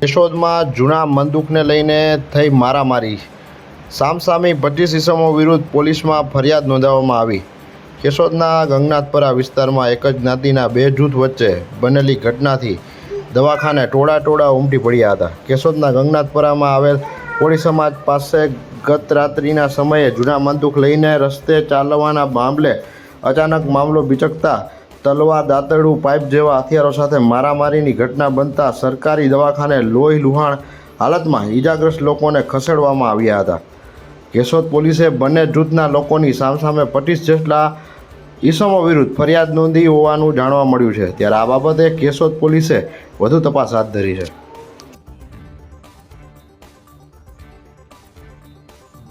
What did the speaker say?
કેશોદમાં જૂના મંદુકને લઈને થઈ મારામારી. સામસામી પચીસ ઇસમો વિરુદ્ધ પોલીસમાં ફરિયાદ નોંધાવવામાં આવી. કેશોદના ગંગનાથપરા વિસ્તારમાં એક જ જ્ઞાતિના બે જૂથ વચ્ચે બનેલી ઘટનાથી દવાખાને ટોળા ટોળા ઉમટી પડ્યા હતા. કેશોદના ગંગનાથપરામાં આવેલ કોળી સમાજ પાસે ગત રાત્રિના સમયે જૂના મંદુક લઈને રસ્તે ચાલવાના મામલે અચાનક મામલો બિચકતા તલવાર દાંતરડું, પાઇપ જેવા હથિયારો સાથે મારામારીની ઘટના બનતા સરકારી દવાખાને લોહી લુહાણ હાલતમાં ઈજાગ્રસ્ત લોકોને ખસેડવામાં આવ્યા હતા. કેશોદ પોલીસે બંને જૂથના લોકોની સામસામે પચીસ જેટલા ઈસમો વિરુદ્ધ ફરિયાદ નોંધી હોવાનું જાણવા મળ્યું છે. ત્યારે આ બાબતે કેશોદ પોલીસે વધુ તપાસ હાથ ધરી છે.